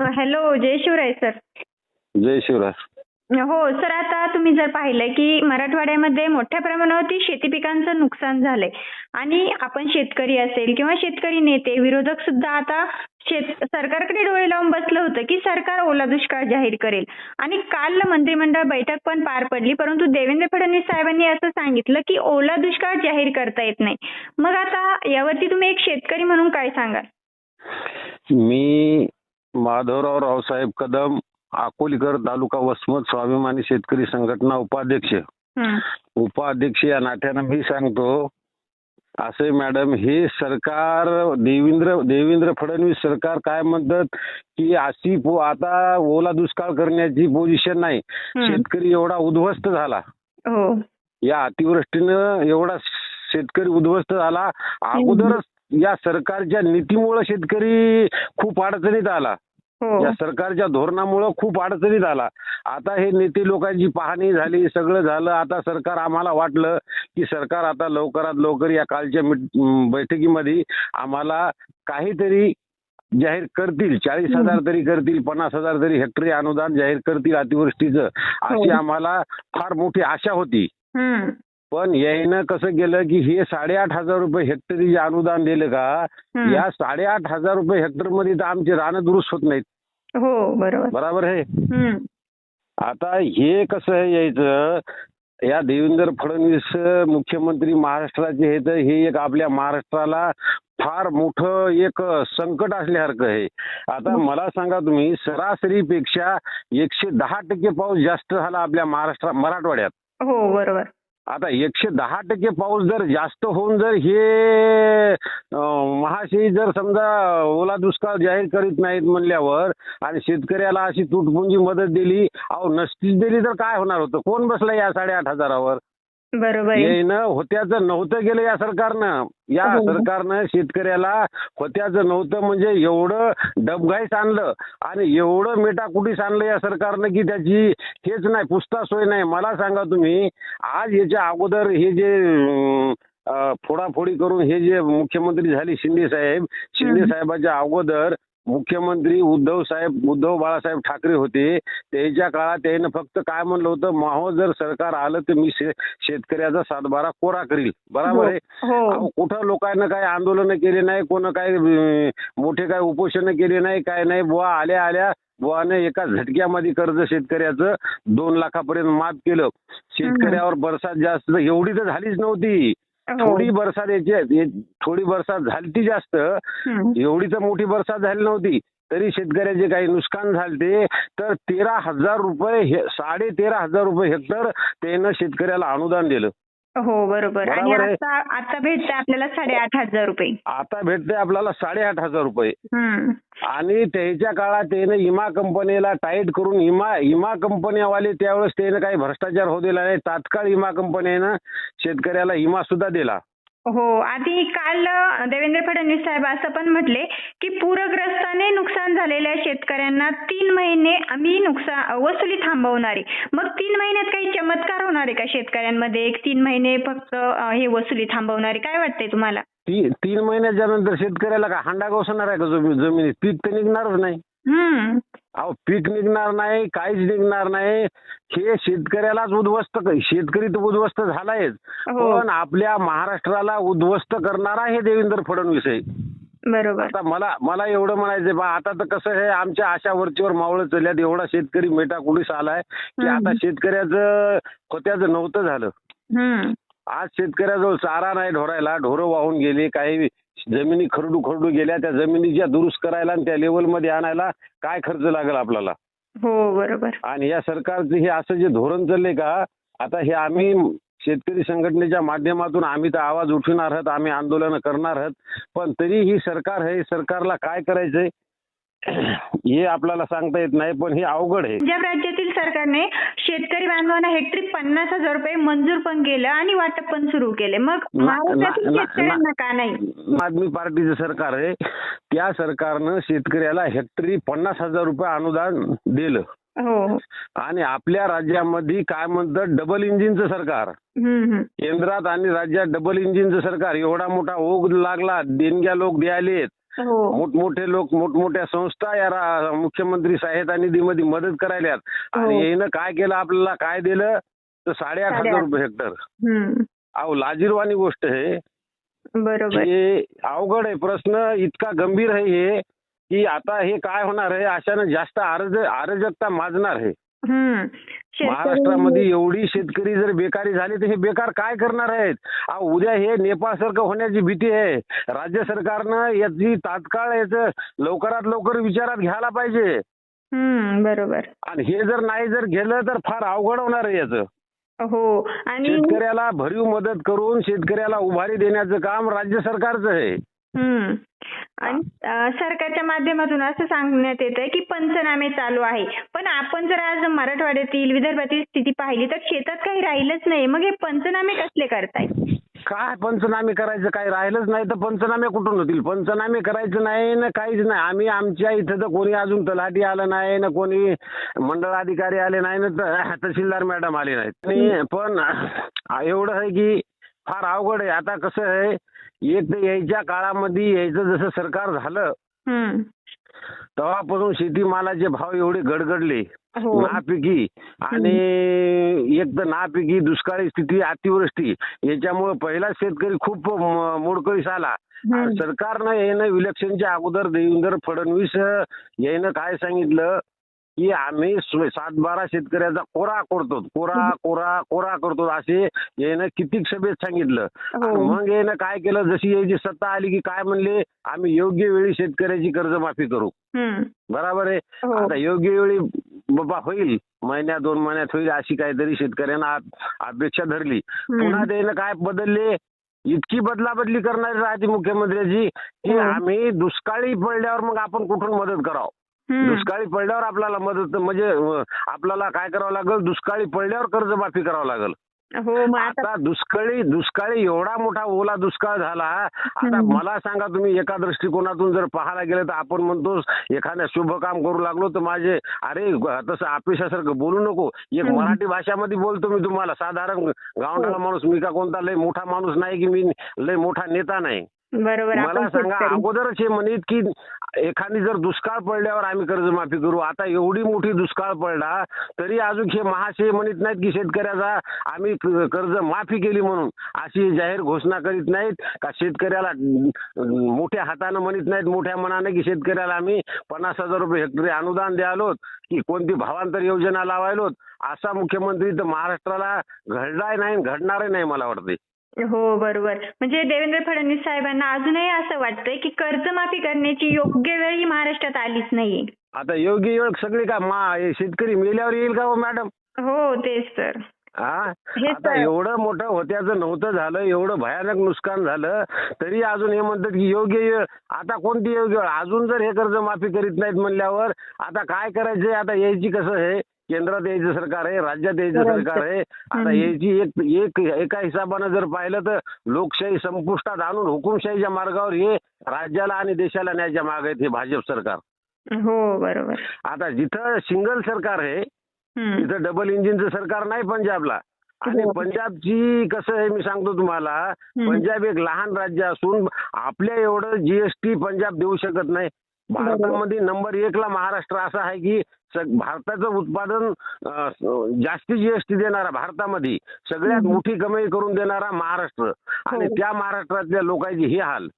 Hello जय Shivray sir. जय शिवराय. हो सर आता तुम्ही जर पाहिलंय की मराठवाड्यामध्ये मोठ्या प्रमाणावरती शेती पिकांचं नुकसान झालंय आणि आपण शेतकरी असेल किंवा शेतकरी नेते विरोधक सुद्धा आता शेत सरकारकडे डोळे लावून बसलं होतं की सरकार ओला दुष्काळ जाहीर करेल. आणि काल मंत्रिमंडळ बैठक पण पार पडली परंतु देवेंद्र फडणवीस साहेबांनी असं सांगितलं की ओला दुष्काळ जाहीर करता येत नाही. मग आता यावरती तुम्ही एक शेतकरी म्हणून काय सांगाल? मी माधवराव रावसाहेब कदम अकोलीकर तालुका वसमत स्वाभिमानी शेतकरी संघटना उपाध्यक्ष. उपाध्यक्ष या नात्यानं मी सांगतो असे मॅडम हे सरकार देवेंद्र देवेंद्र फडणवीस सरकार काय म्हणतात की अशी आता ओला दुष्काळ करण्याची पोझिशन नाही. शेतकरी एवढा उद्ध्वस्त झाला. हो. या अतिवृष्टीनं एवढा शेतकरी उद्ध्वस्त झाला. अगोदरच या सरकारच्या नीतीमुळे शेतकरी खूप अडचणीत आला. हो. या सरकारच्या धोरणामुळं खूप अडचणीत आला. आता हे नेते लोकांची पाहणी झाली सगळं झालं. आता सरकार आम्हाला वाटलं की सरकार आता लवकरात लवकर या कालच्या बैठकीमध्ये आम्हाला काहीतरी जाहीर करतील. चाळीस हजार तरी करतील पन्नास हजार तरी हेक्टरी अनुदान जाहीर करतील अतिवृष्टीचं. अशी हो. आम्हाला फार मोठी आशा होती. पण यायनं कसं केलं की हे साडेआठ हजार रुपये हेक्टरी जे अनुदान दिलं का हम्म. या साडेआठ हजार रुपये हेक्टरमध्ये तर आमचे रानं दुरुस्त होत नाहीत. हो बरोबर. बरोबर आहे. हम्म. आता हे कसं आहे यायचं या देवेंद्र फडणवीस मुख्यमंत्री महाराष्ट्राचे हे तर हे एक आपल्या महाराष्ट्राला फार मोठं एक संकट असल्यासारखं आहे. आता मला सांगा तुम्ही सरासरीपेक्षा एकशे दहा टक्के पाऊस जास्त झाला आपल्या महाराष्ट्रात मराठवाड्यात. हो बरोबर. आता एकशे दहा टक्के पाऊस जर जास्त होऊन जर हे महाशयी जर समजा ओला दुष्काळ जाहीर करीत नाहीत म्हणल्यावर आणि शेतकऱ्याला अशी तुटपुंजी मदत दिली अहो नसतीच दिली तर काय होणार होतं? कोण बसलं या साडेआठ हजारावर? बरोबर आहे येणं होत्याचं नव्हतं गेलं या सरकारनं या हो. सरकारनं शेतकऱ्याला होत्याचं नव्हतं म्हणजे एवढं डबघाईस आणलं आणि एवढं मेटाकुटीस आणलं या सरकारनं की त्याची हेच नाही पुसता सोय नाही मला सांगा तुम्ही आज याच्या अगोदर हे जे अं, अं, फोडाफोडी करून हे जे मुख्यमंत्री झाले शिंदे साहेब शिंदे हम्म. साहेबाच्या अगोदर मुख्यमंत्री उद्धव साहेब उद्धव बाळासाहेब ठाकरे होते. त्याच्या काळात त्यानं फक्त काय म्हणलं होतं माहो जर सरकार आलं तर मी शे- शेतकऱ्याचा सातबारा कोरा करील. बरोबर आहे? हो अहो, कुठं लोकांना काही आंदोलन केले नाही कोण काही अं, मोठे काय उपोषण केले नाही काय नाही बुवा आल्या आल्या बुवाने एका झटक्यामध्ये कर्ज शेतकऱ्याचं दोन लाखापर्यंत माफ केलं. शेतकऱ्यावर बरसात जास्त एवढी तर झालीच नव्हती. हो थोडी बरसात याची थोडी बरसात झाली ती जास्त. एवढी तर मोठी बरसात झाली नव्हती. तरी शेतकऱ्याचे काही नुकसान झाले तर तेरा हजार रुपये हे साडे तेरा हजार रुपये हेक्टर त्यानं शेतकऱ्याला अनुदान दिलं. हो बरोबर. आणि बरोबर आहे. आता आता भेटते आपल्याला साडेआठ हजार रुपये. आता भेटते आपल्याला साडेआठ हजार रुपये. हम्म. आणि त्याच्या काळात त्यानं इमा कंपनीला टाईट करून इमा इमा कंपन्यावाले त्यावेळेस त्यानं काही भ्रष्टाचार होऊ दिला नाही. तात्काळ इमा कंपनीनं शेतकऱ्याला इमा सुद्धा दिला. हो. आधी काल देवेंद्र फडणवीस साहेब असं पण म्हटले की पूरग्रस्ताने नुकसान झालेल्या शेतकऱ्यांना तीन महिने आम्ही नुकसान वसुली थांबवणार. आहे मग तीन महिन्यात काही चमत्कार होणार आहे का शेतकऱ्यांमध्ये? एक तीन महिने फक्त हे वसुली थांबवणार. आहे काय वाटतंय तुम्हाला? ती तीन महिन्याच्या नंतर शेतकऱ्याला का हांडा गोसणार आहे का जमी- जमिनीत पीक तर निघणारच नाही. अहो पीक निघणार नाही काहीच निघणार नाही. हे शेतकऱ्यालाच उद्ध्वस्त क- शेतकरी तर उद्ध्वस्त झालायच. हो. पण आपल्या महाराष्ट्राला उद्ध्वस्त करणारा हे देवेंद्र फडणवीस आहे. बरोबर. आता मला मला एवढं म्हणायचं बा आता तर कसं आहे आमच्या आशा वरचीवर मावळत चालल्यात. एवढा शेतकरी मेटाकुडीस आलाय की हम्म. आता शेतकऱ्याचं होत्याचं नव्हतं झालं. हम्म. आज शेतकऱ्याजवळ चारा नाही ढोरायला. ढोरं वाहून गेली काही जमिनी खरडू खरडू गेल्या त्या जमिनीच्या दुरुस्त करायला आणि त्या लेवलमध्ये आणायला काय खर्च लागेल आपल्याला? हो बरोबर. आणि या सरकारचं हे असं जे धोरण चाललंय का आता हे आम्ही शेतकरी संघटनेच्या माध्यमातून आम्ही तर आवाज उठवणार आहोत आम्ही आंदोलन करणार आहोत पण तरी ही सरकार आहे सरकारला काय करायचंय? हे आपल्याला सांगता येत नाही पण हे अवघड आहे. पंजाब राज्यातील सरकारने शेतकरी बांधवांना हेक्टरी पन्नास हजार रुपये मंजूर पण केलं आणि वाटप पण सुरू केले. मग ना- महाराष्ट्रातील ना- ना- शेतकऱ्यांना का नाही? आम आदमी पार्टीचं सरकार आहे त्या सरकारनं शेतकऱ्याला हेक्टरी पन्नास हजार रुपये अनुदान दिलं. हो. आणि आपल्या राज्यामध्ये काय म्हणतात डबल इंजिनचं सरकार. हम्म हम्म. केंद्रात आणि राज्यात डबल इंजिनचं सरकार. एवढा मोठा ओघ लागला देणग्या लोक द्यायलेत. मोठमोठे लोक मोठमोठ्या संस्था या मुख्यमंत्री सहायता निधीमध्ये मदत करायल्यात. हो. आणि यानं काय केलं? आपल्याला काय दिलं? तर साडेआठ हजार. रुपये हेक्टर. अहो लाजीरवाणी गोष्ट आहे बरोबर. हे अवघड आहे. प्रश्न इतका गंभीर आहे हे की आता हे काय होणार आहे? अशानं जास्त अराज अराजकता माजणार आहे. महाराष्ट्रामध्ये एवढी शेतकरी जर बेकारी झाली तर हे बेकार काय करणार आहेत? उद्या हे नेपाळसारखं होण्याची भीती आहे. राज्य सरकारनं याची तात्काळ याचं लवकरात लवकर विचारात घ्यायला पाहिजे. बरोबर. आणि हे जर नाही जर गेलं तर फार अवघड होणार आहे याचं. हो आणि शेतकऱ्याला भरीव मदत करून शेतकऱ्याला उभारी देण्याचं काम राज्य सरकारचं आहे. हम्म. आणि सरकारच्या माध्यमातून असं सांगण्यात येत आहे की पंचनामे चालू आहे. पण आपण जर आज मराठवाड्यातील विदर्भातील स्थिती पाहिली तर शेतात काही राहिलंच नाही. मग हे पंचनामे कसले करतायत काय पंचनामे करायचं? काही राहिलंच नाही तर पंचनामे कुठून होतील? पंचनामे करायचं नाही ना काहीच नाही. आम्ही आमच्या इथं तर कोणी अजून तलाठी आलं नाही ना कोणी मंडळ अधिकारी आले नाही ना त- तहसीलदार मॅडम आले नाहीत. पण एवढं आहे की फार अवघड आहे. आता कसं आहे एक तर यायच्या काळामध्ये यायचं जसं सरकार झालं हम्म. तेव्हापासून शेतीमालाचे भाव एवढे गडगडले. हो. नापिकी आणि एक तर नापिकी दुष्काळी स्थिती अतिवृष्टी याच्यामुळे पहिला शेतकरी खूप म- मोडकळीस आला. हम्म. सरकारनं यानं इलेक्शनच्या अगोदर देवेंद्र फडणवीस अं, यानं काय सांगितलं? की आम्ही स्व- सातबारा शेतकऱ्याचा कोरा करतो. कोरा कोरा कोरा करतो असे यानं कितीक सभेत सांगितलं. आणि हो मग यानं काय केलं? जशी याची सत्ता आली की काय म्हणले? आम्ही योग्य वेळी शेतकऱ्याची कर्जमाफी करू. हम्म. बरोबर आहे? हो. आता योग्य वेळी बाबा होईल. महिन्या दोन महिन्यात होईल अशी काहीतरी शेतकऱ्यांना अपेक्षा धरली. पुन्हा हम्म. त्यानं काय बदलले? इतकी बदला बदली करणारी राहते मुख्यमंत्र्याची की हो. आम्ही दुष्काळी पडल्यावर मग आपण कुठून मदत करावं. दुष्काळी पडल्यावर आपल्याला मदत म्हणजे आपल्याला काय करावं लागेल दुष्काळी पडल्यावर कर्जमाफी करावं लागेल हो आता दुष्काळी दुष्काळी एवढा मोठा ओला दुष्काळ झाला आता. मला सांगा तुम्ही एका दृष्टिकोनातून जर पाहायला गेलं तर आपण म्हणतो एखाद्या शुभ काम करू लागलो तर माझे अरे तसं अपेक्षासारखं बोलू नको एक. मराठी भाषामध्ये बोलतो मी तुम्हाला साधारण गावठाणा हो. माणूस मी का कोणता लय मोठा माणूस नाही की मी लय मोठा नेता नाही बरोबर मला सांगा. अगोदरच हे म्हणित की एखादी जर दुष्काळ पडल्यावर आम्ही कर्जमाफी करू आता एवढी मोठी दुष्काळ पडला तरी अजून हे महाशय म्हणत नाहीत की शेतकऱ्याचा आम्ही कर्ज माफी केली म्हणून अशी जाहीर घोषणा करीत नाहीत का शेतकऱ्याला मोठ्या हातानं म्हणत नाहीत मोठ्या मनाने की शेतकऱ्याला आम्ही पन्नास हजार रुपये हेक्टरी अनुदान द्यालोत की कोणती भावांतर योजना लावायलोत असा मुख्यमंत्री तर महाराष्ट्राला घडलाय नाही घडणारही नाही मला वाटते हो बरोबर. म्हणजे देवेंद्र फडणवीस साहेबांना अजूनही असं वाटतंय की कर्जमाफी करण्याची योग्य वेळ ही महाराष्ट्रात आलीच नाहीये. आता योग्य वेळ सगळी का मा हे शेतकरी मेल्यावर येईल का हो मॅडम? हो तेच तर. हा आता. एवढं मोठं होत्याचं नव्हतं झालं एवढं भयानक नुकसान झालं तरी अजून हे म्हणतात की योग्य वेळ आता कोणती योग्य? वेळ अजून जर हे कर्ज माफी करीत नाहीत म्हणल्यावर आता काय करायचंय आता यायची कसं आहे केंद्रात यायचं सरकार आहे राज्यात यायचं. सरकार आहे आता. यायची एक एक एका हिसाबानं जर पाहिलं तर लोकशाही संपुष्टात आणून हुकुमशाहीच्या मार्गावर हे राज्याला आणि देशाला न्यायच्या मागे आहेत हे भाजप सरकार हो बरोबर आता जिथं सिंगल सरकार आहे. तिथं डबल इंजिनचं सरकार नाही पंजाबला आणि हो. पंजाबची कसं आहे मी सांगतो तुम्हाला पंजाब एक लहान राज्य असून आपल्या एवढं जीएसटी पंजाब देऊ शकत नाही भारतामध्ये नंबर एक ला महाराष्ट्र असा आहे की भारताचं उत्पादन जास्ती जीएसटी देणारा भारतामध्ये सगळ्यात. मोठी कमाई करून देणारा महाराष्ट्र. आणि हो. त्या महाराष्ट्रातल्या लोकांची हे हाल.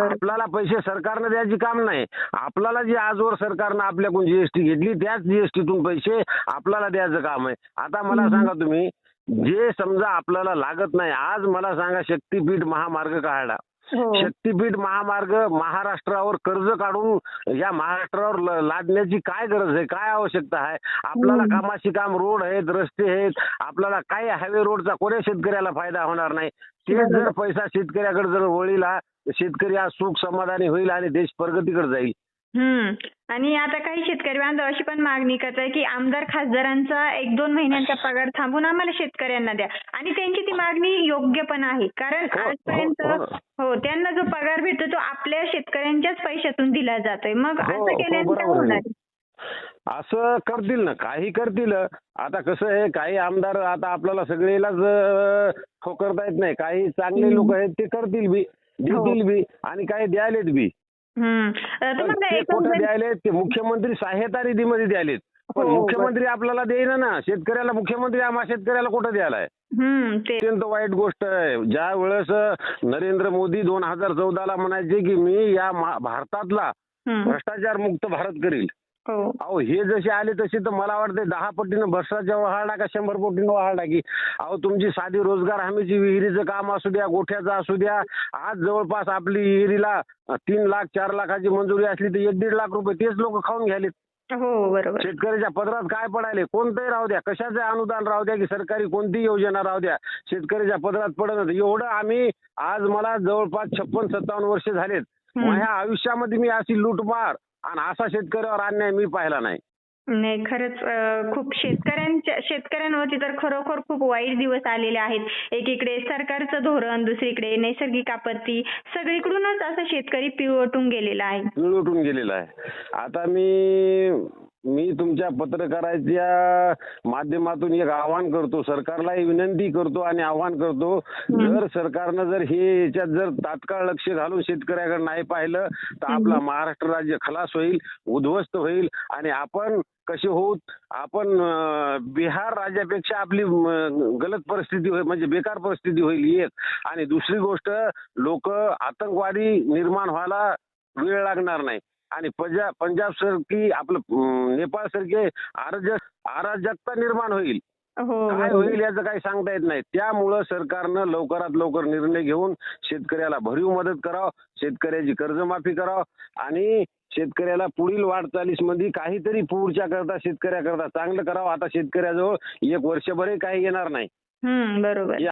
आपल्याला पैसे सरकारनं द्यायची काम नाही. आपल्याला जी आजवर सरकारनं आपल्याकडून जीएसटी घेतली त्याच जीएसटीतून पैसे आपल्याला द्यायचं काम आहे. आता मला. सांगा तुम्ही जे समजा आपल्याला लागत नाही आज मला सांगा शक्तीपीठ महामार्ग काढला हो शक्तीपीठ महामार्ग महाराष्ट्रावर कर्ज काढून या महाराष्ट्रावर लादण्याची काय गरज आहे? काय आवश्यकता आहे? आपल्याला. कामाशी काम रोड आहेत रस्ते आहेत. आपल्याला काय हायवे रोडचा कोण्या शेतकऱ्याला फायदा होणार नाही? तेच जर. पैसा शेतकऱ्याकडे जर वळीला शेतकरी आज सुख समाधानी होईल आणि देश प्रगतीकडे जाईल. आणि आता काही शेतकरी बांधव अशी पण मागणी करत आहे की आमदार खासदारांचा एक दोन महिन्यांचा पगार थांबून आम्हाला शेतकऱ्यांना द्या. आणि त्यांची ती मागणी योग्य पण आहे. कारण हो, हो, आजपर्यंत हो. हो त्यांना जो पगार भेटतो तो आपल्या शेतकऱ्यांच्याच पैशातून दिला जातोय. मग असं केल्यानंतर बरोबर होणार. असं करतील ना काही करतील. आता कसं आहे काही आमदार आता आपल्याला सगळेलाच ठोकरता येत नाही. काही चांगले हम्म. लोक आहेत ते करतील बी देतील बी आणि काही द्यायलेत बी. हम्म. अ, पण तुम्हाला ते कुठं एकंदरीत द्यायले ते मुख्यमंत्री सहायता निधीमध्ये द्यायलेत. पण हो, मुख्यमंत्री आपल्याला देईना ना. शेतकऱ्याला मुख्यमंत्री आम्हा शेतकऱ्याला कुठं द्यायला आहे हम्म ते अत्यंत वाईट गोष्ट आहे. ज्या वेळेस नरेंद्र मोदी दोन हजार चौदाला म्हणायचे की मी या भारतातला. भ्रष्टाचार मुक्त भारत करील. अहो हे जसे आले तसे तर मला वाटते दहा पटीनं भ्रष्टाचार वहाळला का शंभर पटीनं वहाळला की अहो तुमची साधी रोजगार हमीची विहिरीचं काम असू द्या गोठ्याचं असू द्या आज जवळपास आपली विहिरीला तीन लाख चार लाखाची मंजुरी असली तर एक दीड लाख रुपये तेच लोक खाऊन घ्यायलेत. हो बरोबर. शेतकऱ्याच्या पदरात काय पडायले? कोणतंही राहू द्या. कशाचं अनुदान राहू द्या की सरकारी कोणतीही योजना राहू द्या. शेतकऱ्याच्या पदरात पडत एवढं आम्ही आज मला जवळपास छप्पन सत्तावन्न वर्ष झालेत. माझ्या आयुष्यामध्ये मी अशी लूटमार आणि असा शेतकऱ्यावर अन्याय मी पाहिला नाही. नाही खरंच खूप शेतकऱ्यांच्या शेतकऱ्यांवरती तर खरोखर खूप वाईट दिवस आलेले आहेत. एकीकडे सरकारचं धोरण दुसरीकडे नैसर्गिक आपत्ती सगळीकडूनच असं शेतकरी पिवटून गेलेला आहे. लुटून गेलेला आहे. आता मी मी तुमच्या पत्रकाराच्या माध्यमातून एक आवाहन करतो सरकारलाही विनंती करतो आणि आवाहन करतो जर सरकारनं जर हे याच्यात जर तात्काळ लक्ष घालून शेतकऱ्याकडे नाही पाहिलं तर आपला महाराष्ट्र राज्य खलास होईल उद्ध्वस्त होईल आणि आपण कसे होऊत? आपण बिहार राज्यापेक्षा आपली गलत परिस्थिती होईल म्हणजे बेकार परिस्थिती होईल एक. आणि दुसरी गोष्ट लोक आतंकवादी निर्माण व्हायला वेळ लागणार नाही. आणि पंजाब पंजाब सारखी आपलं नेपाळ सारखे अराजक अराजकता निर्माण होईल. हो काय बरोबर. होईल याचं काही सांगता येत नाही. त्यामुळं सरकारनं लवकरात लवकर निर्णय घेऊन शेतकऱ्याला भरीव मदत करावं शेतकऱ्याची कर्जमाफी करावं आणि शेतकऱ्याला पुढील वाटचालीसमध्ये काहीतरी पुढच्या करता शेतकऱ्याकरता चांगलं करावं. आता शेतकऱ्याजवळ एक वर्षभरही काही येणार नाही. बरोबर.